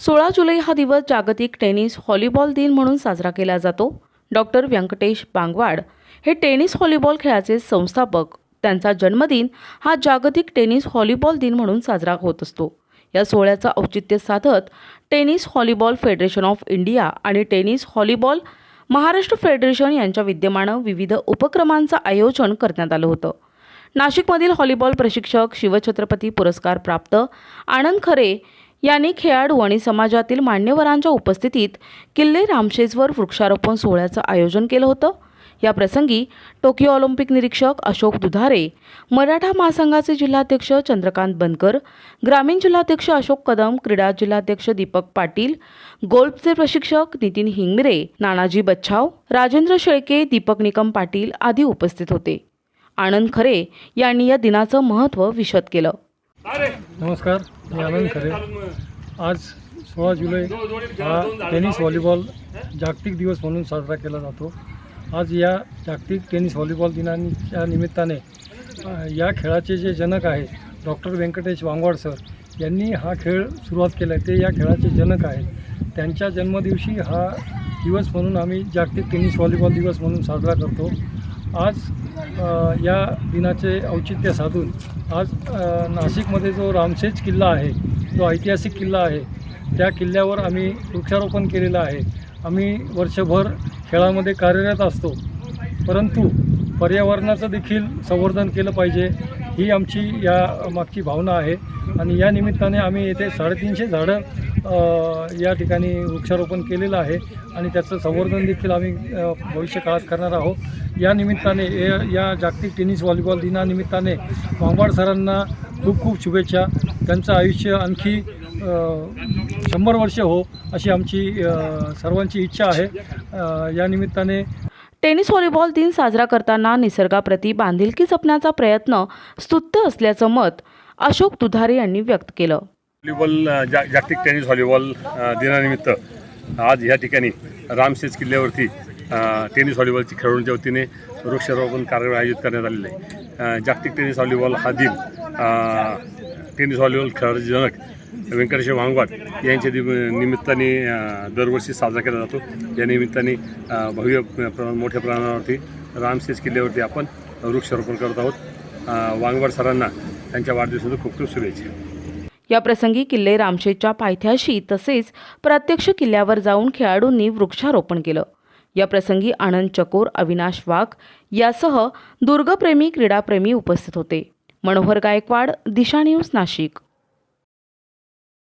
सोळा जुलै हा दिवस जागतिक टेनिस व्हॉलीबॉल दिन म्हणून साजरा केला जातो. डॉक्टर व्यंकटेश बांगवाड हे टेनिस व्हॉलीबॉल खेळाचे संस्थापक. त्यांचा जन्मदिन हा जागतिक टेनिस व्हॉलीबॉल दिन म्हणून साजरा होत असतो. या सोहळ्याचं औचित्य साधत tennis volleyball federation of India आणि टेनिस हॉलीबॉल महाराष्ट्र फेडरेशन यांच्या विद्यमानं विविध उपक्रमांचं आयोजन करण्यात आलं होतं. नाशिकमधील हॉलीबॉल प्रशिक्षक शिवछत्रपती पुरस्कार प्राप्त आनंद खरे यांनी खेळाडू आणि समाजातील मान्यवरांच्या उपस्थितीत किल्ले रामशेजवर वृक्षारोपण सोहळ्याचं आयोजन केलं होतं. या प्रसंगी टोकियो ऑलिम्पिक निरीक्षक अशोक दुधारे मराठा महासंघाचे जिल्हाध्यक्ष चंद्रकांत बनकर ग्रामीण जिल्हाध्यक्ष अशोक कदम क्रीडा जिल्हाध्यक्ष दीपक पाटील गोल्फचे प्रशिक्षक नितीन हिंगरे नानाजी बच्छाव राजेंद्र शेळके दीपक निकम पाटील आदी उपस्थित होते. आनंद खरे यांनी या दिनाचं महत्त्व विशद केलं. नमस्कार मी आनंद खरे. आज सोळा जुलै हा टेनिस व्हॉलीबॉल जागतिक दिवस म्हणून साजरा केला जातो. आज या जागतिक टेनिस व्हॉलीबॉल दिनाच्या निमित्ताने या खेळाचे जे जनक आहे डॉक्टर व्यंकटेश वांगवाड सर यांनी हा खेळ सुरुवात केला आहे ते या खेळाचे जनक आहेत. त्यांच्या जन्मदिवशी हा दिवस म्हणून आम्ही जागतिक टेनिस व्हॉलीबॉल दिवस म्हणून साजरा करतो. आज या दिनाचे औचित्य साधून आज नाशिकमध्ये जो रामशेज किल्ला आहे जो ऐतिहासिक किल्ला आहे त्या किल्ल्यावर आम्ही वृक्षारोपण केलेलं आहे. आम्ही वर्षभर खेळामध्ये कार्यरत असतो परंतु पर्यावरणाचं देखील संवर्धन केलं पाहिजे ही आमची या मागची भावना आहे. आणि या निमित्ताने आम्ही येथे साडेतीनशे झाडं या ठिकाणी वृक्षारोपण केलेलं आहे आणि त्याचं संवर्धन देखील आम्ही भविष्यकाळात भविष्य काळात करणार आहोत. या निमित्ताने या जागतिक टेनिस व्हॉलीबॉल दिनानिमित्ताने वांगवाड सरांना खूप खूप शुभेच्छा. त्यांचं आयुष्य आणखी शंभर वर्ष हो अशी आमची सर्वांची इच्छा आहे. या निमित्ताने टेनिस व्हॉलीबॉल दिन साजरा करताना निसर्गाप्रती बांधिलकी जपण्याचा प्रयत्न स्तुत्य असल्याचं मत अशोक दुधारे यांनी व्यक्त केलं. व्हॉलीबॉल जा जागतिक टेनिस व्हॉलीबॉल दिनानिमित्त आज ह्या ठिकाणी रामशेज किल्ल्यावरती टेनिस व्हॉलीबॉलची खेळाडूंच्या वतीने वृक्षारोपण कार्यक्रम आयोजित करण्यात आलेला आहे. जागतिक टेनिस व्हॉलीबॉल हा दिन टेनिस व्हॉलीबॉल खेळाडू जनक व्यंकटेश वांगवाड यांच्या निमित्ताने दरवर्षी साजरा केला जातो. या निमित्ताने भव्य प्रमाण मोठ्या प्रमाणावरती रामशेज किल्ल्यावरती आपण वृक्षारोपण करत आहोत. वांगवाड सरांना त्यांच्या वाढदिवसाचं खूप खूप शुभेच्छा. या प्रसंगी किल्ले रामशेच्या पायथ्याशी तसेच प्रत्यक्ष किल्ल्यावर जाऊन खेळाडूंनी वृक्षारोपण केलं. या प्रसंगी आनंद चकोर अविनाश वाघ यासह दुर्गप्रेमी क्रीडाप्रेमी उपस्थित होते. मनोहर गायकवाड दिशा न्यूज नाशिक.